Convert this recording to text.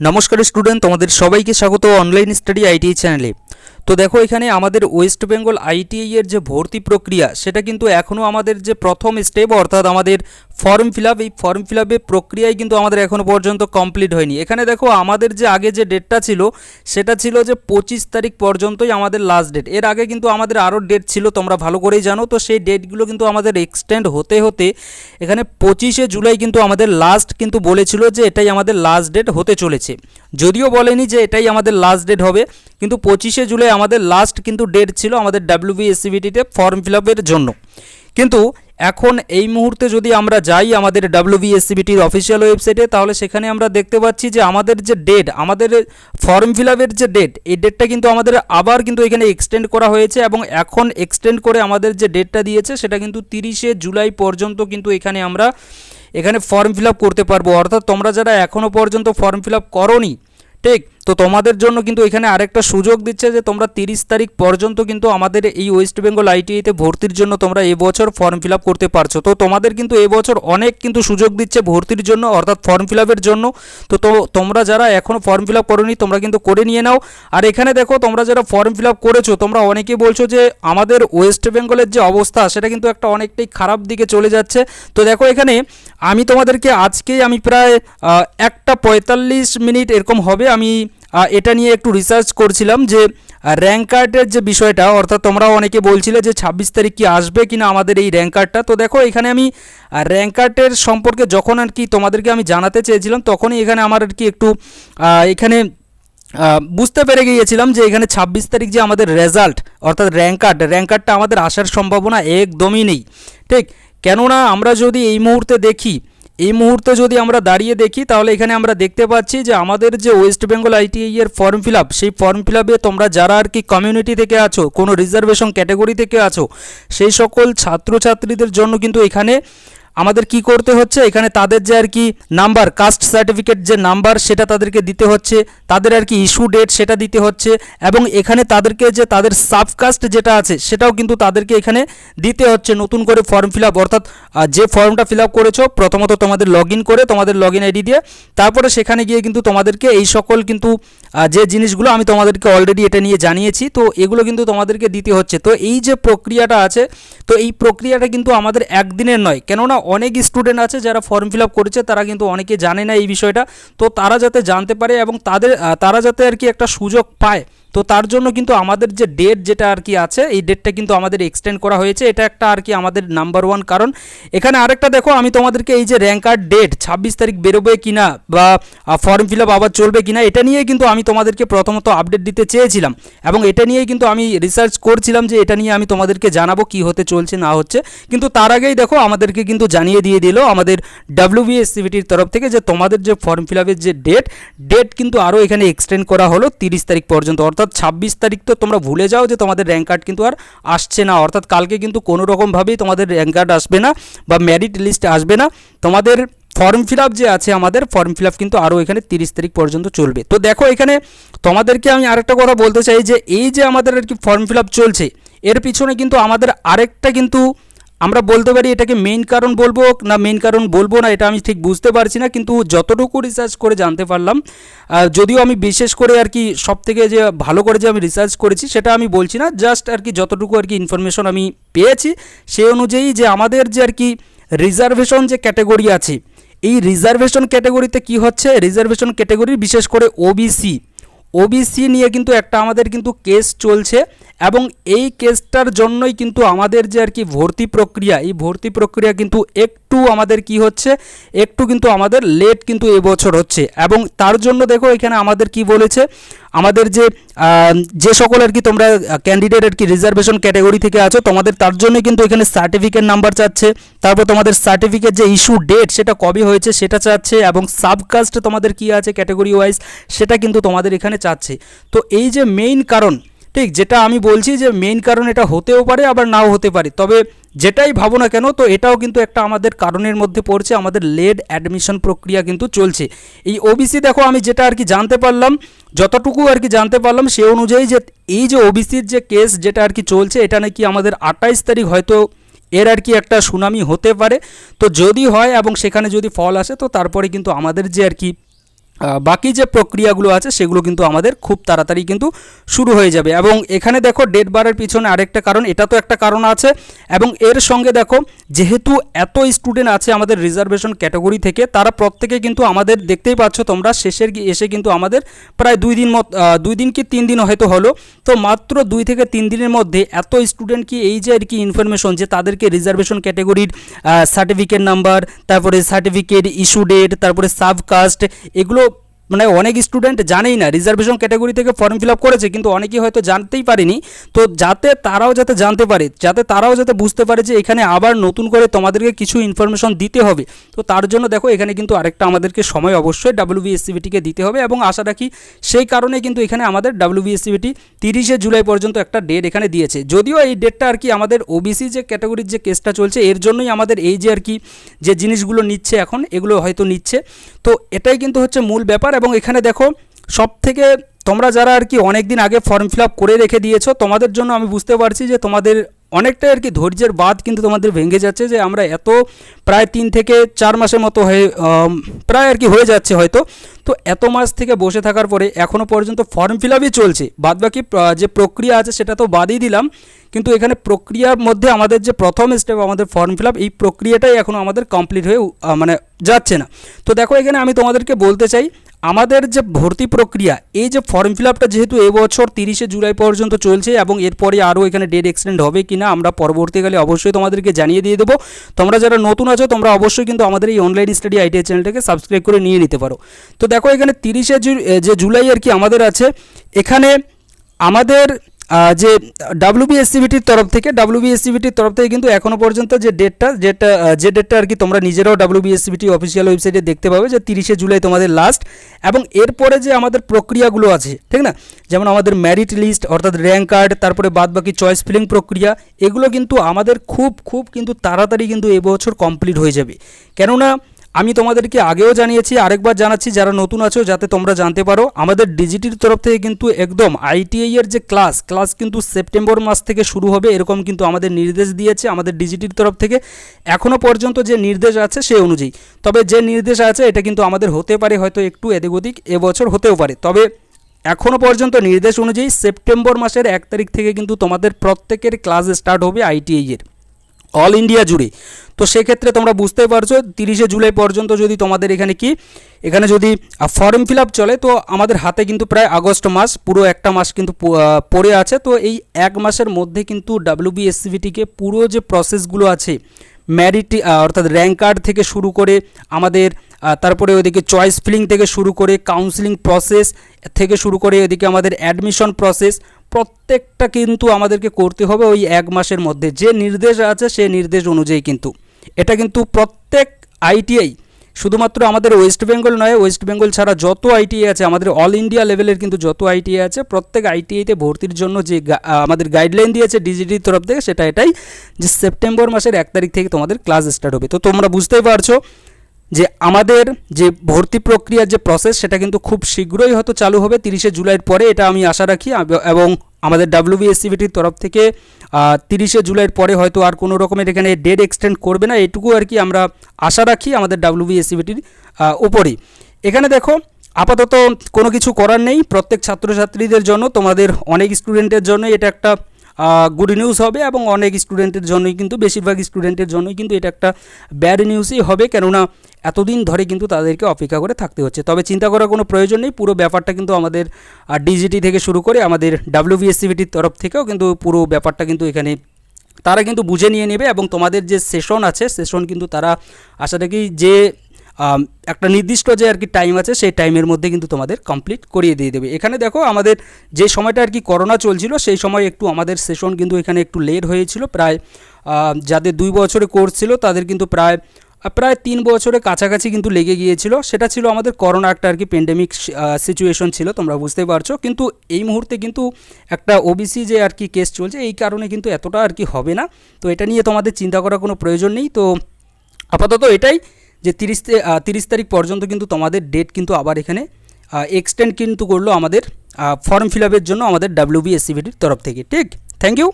নমস্কার স্টুডেন্ট তোমাদের সবাইকে স্বাগত অনলাইন স্টাডি আইটিআই চ্যানেলে তো দেখো এখানে আমাদের ওয়েস্ট বেঙ্গল আইটিআই এর যে ভর্তি প্রক্রিয়া, সেটা কিন্তু এখনও আমাদের যে প্রথম স্টেপ, অর্থাৎ আমাদের ফর্ম ফিল এই ফর্ম ফিল আপের প্রক্রিয়ায় কিন্তু আমাদের এখনও পর্যন্ত কমপ্লিট হয়নি। এখানে দেখো আমাদের যে আগে যে ডেটটা ছিল, সেটা ছিল যে পঁচিশ তারিখ পর্যন্তই আমাদের লাস্ট ডেট এর আগে কিন্তু আমাদের আরও ডেট ছিল, তোমরা ভালো করেই জানো, তো সেই ডেটগুলো কিন্তু আমাদের এক্সটেন্ড হতে হতে এখানে পঁচিশে জুলাই কিন্তু আমাদের লাস্ট কিন্তু বলেছিল যে এটাই আমাদের লাস্ট ডেট হতে চলেছে। যদিও বলেনি যে এটাই আমাদের লাস্ট ডেট হবে কিন্তু পঁচিশে জুলাই আমাদের লাস্ট কিন্তু ডেট ছিল আমাদের ডাব্লিউবিএসসিবিটিতে ফর্ম ফিল আপের জন্য। কিন্তু এখন এই মুহূর্তে যদি আমরা যাই আমাদের ডাব্লিউবিএসসিবিটির অফিসিয়াল ওয়েবসাইটে তাহলে সেখানে আমরা দেখতে পাচ্ছি যে আমাদের যে ডেট আমাদের ফর্ম ফিল আপের যে ডেট এই ডেটটা কিন্তু আমাদের আবার কিন্তু এখানে এক্সটেন্ড করা হয়েছে এবং এখন এক্সটেন্ড করে আমাদের যে ডেটটা দিয়েছে, সেটা কিন্তু তিরিশে জুলাই পর্যন্ত কিন্তু এখানে আমরা এখানে ফর্ম ফিল করতে পারব। অর্থাৎ তোমরা যারা এখনও পর্যন্ত ফর্ম ফিল আপ করোনি, ঠিক? তো তোমাদের জন্য কিন্তু এখানে আরেকটা সুযোগ দিচ্ছে যে তোমরা তিরিশ তারিখ পর্যন্ত কিন্তু আমাদের এই ওয়েস্ট বেঙ্গল আইটিআইতে ভর্তির জন্য তোমরা এবছর ফর্ম ফিল করতে পারছ। তো তোমাদের কিন্তু এবছর অনেক কিন্তু সুযোগ দিচ্ছে ভর্তির জন্য, অর্থাৎ ফর্ম ফিল জন্য। তো তোমরা যারা এখনও ফর্ম ফিল আপ করোনি, তোমরা কিন্তু করে নিয়ে নাও। আর এখানে দেখো, তোমরা যারা ফর্ম ফিল আপ করেছ, তোমরা অনেকে বলছো যে আমাদের ওয়েস্ট বেঙ্গলের যে অবস্থা, সেটা কিন্তু একটা অনেকটাই খারাপ দিকে চলে যাচ্ছে। তো দেখো এখানে, আমি তোমাদেরকে আজকেই আমি প্রায় একটা পঁয়তাল্লিশ মিনিট এরকম হবে। আমি এটা নিয়ে একটু রিসার্চ করছিলাম যে র্যাঙ্ক কার্ডের যে বিষয়টা, অর্থাৎ তোমরা অনেকে বলছিলে যে ছাব্বিশ তারিখ কি আসবে কিনা আমাদের এই র্যাঙ্ক কার্ডটা তো দেখো, এখানে আমি র্যাঙ্ক কার্ডের সম্পর্কে যখন আর কি তোমাদেরকে আমি জানাতে চেয়েছিলাম, তখনই এখানে আমার আর কি একটু এখানে বুঝতে পেরে গিয়েছিলাম যে এখানে ছাব্বিশ তারিখ যে আমাদের রেজাল্ট অর্থাৎ র্যাঙ্ক কার্ড র্যাঙ্ক কার্ডটা আমাদের আসার সম্ভাবনা একদমই নেই। ঠিক? কেননা আমরা যদি এই মুহূর্তে দেখি এই মুহূর্তে যদি আমরা দাঁড়িয়ে দেখি, তাহলে এখানে আমরা দেখতে পাচ্ছি যে আমাদের যে West Bengal I T I এর ফর্ম ফিল সেই ফর্ম ফিল তোমরা যারা আর কি কমিউনিটি থেকে আছো, কোনো রিজার্ভেশন ক্যাটাগরি থেকে আছো, সেই সকল ছাত্রছাত্রীদের জন্য কিন্তু এখানে আমাদের কি করতে হচ্ছে? এখানে তাদের যে আর কি নাম্বার কাস্ট সার্টিফিকেট যে নাম্বার সেটা তাদেরকে দিতে হচ্ছে, তাদের আর কি ইস্যু ডেট সেটা দিতে হচ্ছে, এবং এখানে তাদেরকে যে তাদের সাবকাস্ট যেটা আছে সেটাও কিন্তু তাদেরকে এখানে দিতে হচ্ছে, নতুন করে ফর্ম ফিল আপ অর্থাৎ যে ফর্মটা ফিল আপ করেছ, প্রথমত তোমাদের লগ করে, তোমাদের লগ আইডি দিয়ে, তারপরে সেখানে গিয়ে কিন্তু তোমাদেরকে এই সকল কিন্তু যে জিনিসগুলো আমি তোমাদেরকে অলরেডি এটা নিয়ে জানিয়েছি, তো এগুলো কিন্তু তোমাদেরকে দিতে হচ্ছে। তো এই যে প্রক্রিয়াটা আছে, তো এই প্রক্রিয়াটা কিন্তু আমাদের একদিনের নয়, কেননা অনেক স্টুডেন্ট আছে যারা ফর্ম ফিল আপ করেছে, তারা কিন্তু অনেকে জানে না এই বিষয়টা। তো তারা যাতে জানতে পারে এবং তাদের তারা যাতে আর কি একটা সুযোগ পায় তো তার জন্য কিন্তু আমাদের যে ডেট যেটা আর কি আছে, এই ডেটটা কিন্তু আমাদের এক্সটেন্ড করা হয়েছে। এটা একটা আর কি আমাদের নাম্বার ওয়ান কারণ। এখানে আরেকটা দেখো, আমি তোমাদেরকে এই যে র্যাঙ্ক কার্ড ডেট ছাব্বিশ তারিখ বেরোবে কি না বা ফর্ম ফিল আপ আবার চলবে কিনা, এটা নিয়ে কিন্তু আমি তোমাদেরকে প্রথমত আপডেট দিতে চেয়েছিলাম। এবং এটা নিয়েই কিন্তু আমি রিসার্চ করছিলাম যে এটা নিয়ে আমি তোমাদেরকে জানাব কি হতে চলছে, না হচ্ছে। কিন্তু তার আগেই দেখো, আমাদেরকে কিন্তু জানিয়ে দিয়ে দিল আমাদের ডাব্লিউবিএসসিবিটির তরফ থেকে যে তোমাদের যে ফর্ম ফিল আপের যে ডেট ডেট কিন্তু আরও এখানে এক্সটেন্ড করা হলো তিরিশ তারিখ পর্যন্ত। অর্থাৎ ছাব্বিশ তারিখ তো তোমরা ভুলে যাও যে তোমাদের র্যাঙ্ক কার্ড কিন্তু আর আসছে না। অর্থাৎ কালকে কিন্তু কোনো রকমভাবেই তোমাদের র্যাঙ্ক কার্ড আসবে না বা মেরিট লিস্টে আসবে না। তোমাদের ফর্ম ফিল আপ যে আছে আমাদের ফর্ম ফিল আপ কিন্তু আরও এখানে তিরিশ তারিখ পর্যন্ত চলবে। তো দেখো এখানে তোমাদেরকে আমি আরেকটা কথা বলতে চাই যে, এই যে আমাদের আর কি ফর্ম ফিল আপ চলছে, এর পিছনে কিন্তু আমাদের আরেকটা কিন্তু আমরা বলতে পারি এটাকে মেইন কারণ বলব না মেইন কারণ বলব না, এটা আমি ঠিক বুঝতে পারছি না, কিন্তু যতটুকু রিসার্চ করে জানতে পারলাম যদিও আমি বিশেষ করে আর কি সব থেকে যে ভালো করে যে আমি রিসার্চ করেছি সেটা আমি বলছি না জাস্ট আর কি যতটুকু আর কি ইনফরমেশন আমি পেয়েছি সেই অনুযায়ী যে আমাদের যে আর কি রিজার্ভেশন যে ক্যাটাগরি আছে, এই রিজার্ভেশন ক্যাটাগরিতে কি হচ্ছে? রিজার্ভেশন ক্যাটাগরি বিশেষ করে ওবিসি ওবিসি নিয়ে কিন্তু একটা আমাদের কিন্তু কেস চলছে এবং এই কেসটার জন্যই কিন্তু আমাদের যে আর কি ভর্তি প্রক্রিয়া, এই ভর্তি প্রক্রিয়া কিন্তু একটু আমাদের কি হচ্ছে, একটু কিন্তু আমাদের লেট কিন্তু এবছর হচ্ছে। এবং তার জন্য দেখো এখানে আমাদের কি বলেছে, আমাদের যে যে সকল আর কি তোমরা ক্যান্ডিডেট আর কি রিজার্ভেশন ক্যাটাগরি থেকে আছো, তোমাদের তার জন্য কিন্তু এখানে সার্টিফিকেট নাম্বার চাচ্ছে। তারপর তোমাদের সার্টিফিকেট যে ইস্যু ডেট সেটা কবে হয়েছে সেটা চাচ্ছে এবং সাবকাস্ট তোমাদের কি আছে ক্যাটাগরি ওয়াইজ সেটা কিন্তু তোমাদের এখানে চাচ্ছে। তো এই যে মেইন কারণ ঠিক যেটা আমি বলছি যে মেইন কারণ এটা হতেও পারে, আবার নাও হতে পারে। তবে যেটাই ভাবো না কেন, তো এটাও কিন্তু একটা আমাদের কারণের মধ্যে পড়ছে, আমাদের লেড অ্যাডমিশন প্রক্রিয়া কিন্তু চলছে। এই ওবিসি দেখো, আমি যেটা আর কি জানতে পারলাম, যতটুকু আর কি জানতে পারলাম, সে অনুযায়ী যে এই যে ওবিসির যে কেস যেটা আর কি চলছে, এটা নাকি আমাদের আঠাইশ তারিখ হয়তো এর আর কি একটা সুনামি হতে পারে। তো যদি হয় এবং সেখানে যদি ফল আসে, তো তারপরে কিন্তু আমাদের যে আর কি বাকি যে প্রক্রিয়াগুলো আছে সেগুলো কিন্তু আমাদের খুব তাড়াতাড়ি কিন্তু শুরু হয়ে যাবে। এবং এখানে দেখো ডেট বাড়ার পিছনে আরেকটা কারণ এটা তো একটা কারণ আছে। এবং এর সঙ্গে দেখো, যেহেতু এত স্টুডেন্ট আছে আমাদের রিজার্ভেশন ক্যাটাগরি থেকে, তারা প্রত্যেকে কিন্তু আমাদের দেখতেই পাচ্ছ তোমরা, শেষের এসে কিন্তু আমাদের প্রায় দুই দিন মত দুই দিন কি তিন দিন হয়তো হলো। তো মাত্র দুই থেকে তিন দিনের মধ্যে এত স্টুডেন্ট কি এই যে আর কি ইনফরমেশন যে তাদেরকে রিজার্ভেশন ক্যাটাগরির সার্টিফিকেট নাম্বার তারপরে সার্টিফিকেট ইস্যু ডেট তারপরে সাবকাস্ট এগুলো মানে অনেক স্টুডেন্ট জানেই না রিজার্ভেশন ক্যাটাগরি থেকে ফর্ম ফিল আপ করেছে, কিন্তু অনেকেই হয়তো জানতেই পারেনি। তো যাতে তারাও যাতে জানতে পারে, যাতে তারাও যাতে বুঝতে পারে যে এখানে আবার নতুন করে তোমাদেরকে কিছু ইনফরমেশন দিতে হবে। তো তার জন্য দেখো, এখানে কিন্তু আরেকটা আমাদেরকে সময় অবশ্যই ডাব্লিউবিএসসিবিটিকে দিতে হবে এবং আশা রাখি সেই কারণে কিন্তু এখানে আমাদের ডাব্লিউবিএসসিবিটি তিরিশে জুলাই পর্যন্ত একটা ডেট এখানে দিয়েছে। যদিও এই ডেটটা আর কি আমাদের ওবিসি যে ক্যাটাগরির যে কেসটা চলছে, এর জন্যই আমাদের এই যে আর কি যে জিনিসগুলো নিচ্ছে এখন, এগুলো হয়তো নিচ্ছে। তো এটাই কিন্তু হচ্ছে মূল ব্যাপার এবং এখানে দেখো সব থেকে তোমরা যারা আর কি অনেক দিন আগে ফর্ম ফিল করে রেখে দিয়েছ তোমাদের জন্য আমি বুঝতে পারছি যে তোমাদের অনেকটাই আর কি ধৈর্যের বাদ কিন্তু তোমাদের ভেঙে যাচ্ছে যে আমরা এত প্রায় তিন থেকে চার মাসের মতো হয়ে প্রায় আর কি হয়ে যাচ্ছে হয়তো। তো এত মাস থেকে বসে থাকার পরে এখনও পর্যন্ত ফর্ম ফিল চলছে। বাদবাকি আহ, যে প্রক্রিয়া আছে সেটা তো বাদই দিলাম। কিন্তু এখানে প্রক্রিয়ার মধ্যে আমাদের যে প্রথম স্টেপ আমাদের ফর্ম ফিল এই প্রক্রিয়াটাই এখনও আমাদের কমপ্লিট হয়ে মানে যাচ্ছে না। তো দেখো এখানে আমি তোমাদেরকে বলতে চাই আমাদের যে ভর্তি প্রক্রিয়া, এই যে ফর্ম ফিল আপটা যেহেতু এবছর তিরিশে জুলাই পর্যন্ত চলছে এবং এরপরে আরও এখানে ডেট এক্সটেন্ড হবে কি না আমরা পরবর্তীকালে অবশ্যই তোমাদেরকে জানিয়ে দিয়ে দেবো। তোমরা যারা নতুন আছো, তোমরা অবশ্যই কিন্তু আমাদের এই online study I T I চ্যানেলটাকে সাবস্ক্রাইব করে নিয়ে নিতে পারো। তো দেখো এখানে তিরিশে যে জুলাই আর কি আমাদের আছে, এখানে আমাদের যে ডাব্লিউবিএসসিবিটির তরফ থেকে ডাব্লিউবিএসসিবিটির তরফ থেকে কিন্তু এখনও পর্যন্ত যে ডেটটা যেটা যে ডেটটা আর কি তোমরা নিজেরাও ডাব্লিউবিএসসিবিটি অফিসিয়াল ওয়েবসাইটে দেখতে পাবে যে তিরিশে জুলাই তোমাদের লাস্ট এবং এরপরে যে আমাদের প্রক্রিয়াগুলো আছে, ঠিক না? যেমন আমাদের ম্যারিট লিস্ট অর্থাৎ র্যাঙ্ক কার্ড তারপরে বাদবাকি চয়েস ফিলিং প্রক্রিয়া, এগুলো কিন্তু আমাদের খুব খুব কিন্তু তাড়াতাড়ি কিন্তু এবছর কমপ্লিট হয়ে যাবে। কেননা আমি তোমাদেরকে আগেও জানিয়েছি, আরেকবার জানাচ্ছি, যারা নতুন আছো, যাতে তোমরা জানতে পারো, আমাদের ডিজিটির তরফ থেকে কিন্তু একদম আইটিআই এর যে ক্লাস ক্লাস কিন্তু সেপ্টেম্বর মাস থেকে শুরু হবে, এরকম কিন্তু আমাদের নির্দেশ দিয়েছে, আমাদের ডিজিটির তরফ থেকে। এখনও পর্যন্ত যে নির্দেশ আছে, সেই অনুযায়ী। তবে যে নির্দেশ আছে, এটা কিন্তু আমাদের হতে পারে হয়তো একটু এদিক ওদিক এবছর হতেও পারে। তবে এখনও পর্যন্ত নির্দেশ অনুযায়ী সেপ্টেম্বর মাসের এক তারিখ থেকে কিন্তু তোমাদের প্রত্যেকের ক্লাস স্টার্ট হবে আইটিআই এর। অল ইন্ডিয়া জুড়ে। তো সেক্ষেত্রে তোমরা বুঝতেই পারছ, তিরিশে জুলাই পর্যন্ত যদি তোমাদের এখানে কি, এখানে যদি ফর্ম ফিল চলে, তো আমাদের হাতে কিন্তু প্রায় আগস্ট মাস, পুরো একটা মাস কিন্তু পড়ে আছে। তো এই এক মাসের মধ্যে কিন্তু ডাব্লিউবিএসসিবিটিকে পুরো যে প্রসেসগুলো আছে ম্যারিট অর্থাৎ র্যাঙ্ক কার্ড থেকে শুরু করে আমাদের তারপরে ওইদিকে চয়েস ফিলিং থেকে শুরু করে কাউন্সিলিং প্রসেস থেকে শুরু করে এদিকে আমাদের অ্যাডমিশন প্রসেস প্রত্যেকটা কিন্তু আমাদেরকে করতে হবে ওই এক মাসের মধ্যে। যে নির্দেশ আছে সেই নির্দেশ অনুযায়ী কিন্তু। এটা কিন্তু প্রত্যেক আইটিআই শুধুমাত্র আমাদের ওয়েস্ট বেঙ্গল নয় ওয়েস্ট বেঙ্গল ছাড়া যত আইটিআই আছে, আমাদের অল ইন্ডিয়া লেভেলের কিন্তু যত আইটিআই আছে, প্রত্যেক আইটিআইতে ভর্তির জন্য যে আমাদের গাইডলাইন দিয়েছে ডিজিটির তরফ থেকে, সেটা এটাই যে সেপ্টেম্বর মাসের এক তারিখ থেকে তোমাদের ক্লাস স্টার্ট হবে। তো তোমরা বুঝতেই পারছ যে আমাদের যে ভর্তি প্রক্রিয়ার যে প্রসেস সেটা কিন্তু খুব শীঘ্রই হয়তো চালু হবে তিরিশে জুলাইয়ের পরে, এটা আমি আশা রাখি। এবং আমাদের ডাব্লিউবিএসসিবিটির তরফ থেকে তিরিশে জুলাইয়ের পরে হয়তো আর কোনো রকমের এখানে ডেট এক্সটেন্ড করবে না, এটুকু আর কি আমরা আশা রাখি আমাদের ডাব্লিউবিএসসিবিটির উপরেই। এখানে দেখো, আপাতত কোনো কিছু করার নেই, প্রত্যেক ছাত্রছাত্রীদের জন্য, তোমাদের অনেক স্টুডেন্টের জন্য এটা একটা গুড নিউজ হবে, এবং অনেক স্টুডেন্টের জন্যই কিন্তু, বেশিরভাগ স্টুডেন্টের জন্যই কিন্তু এটা একটা ব্যাড নিউজই হবে, কেননা এতদিন ধরে কিন্তু তাদেরকে অপেক্ষা করে থাকতে হচ্ছে। তবে চিন্তা করার কোনো প্রয়োজন নেই, পুরো ব্যাপারটা কিন্তু আমাদের ডিজিটি থেকে শুরু করে আমাদের ডাব্লিউবিএসসিবিটির তরফ থেকেও কিন্তু পুরো ব্যাপারটা কিন্তু এখানে তারা কিন্তু বুঝে নিয়ে নেবে এবং তোমাদের যে সেশন আছে সেশন কিন্তু তারা আশা রাখি যে একটা নির্দিষ্ট যে আর কি টাইম আছে, সেই টাইমের মধ্যে কিন্তু তোমাদের কমপ্লিট করিয়ে দিয়ে দেবে। এখানে দেখো আমাদের যে সময়টা আর কি করোনা চলছিল, সেই সময় একটু আমাদের সেশন কিন্তু এখানে একটু লেট হয়েছিল। প্রায় যাদের দুই বছরে কোর্স ছিল, তাদের কিন্তু প্রায় প্রায় তিন বছরের কাছাকাছি কিন্তু লেগে গিয়েছিল। সেটা ছিল আমাদের করোনা একটা আর কি প্যান্ডেমিক সিচুয়েশন ছিল, তোমরা বুঝতে পারছ। কিন্তু এই মুহূর্তে কিন্তু একটা ওবিসি যে আর কি কেস চলছে, এই কারণে কিন্তু এতটা আর কি হবে না। তো এটা নিয়ে তোমাদের চিন্তা করার কোনো প্রয়োজন নেই। তো আপাতত এটাই যে তিরিশ তিরিশ তারিখ পর্যন্ত কিন্তু তোমাদের ডেট কিন্তু আবার এখানে এক্সটেন্ড কিন্তু করল আমাদের ফর্ম ফিল আপের জন্য আমাদের ডাব্লিউবিএসসিবিটির তরফ থেকে, ঠিক? Thank you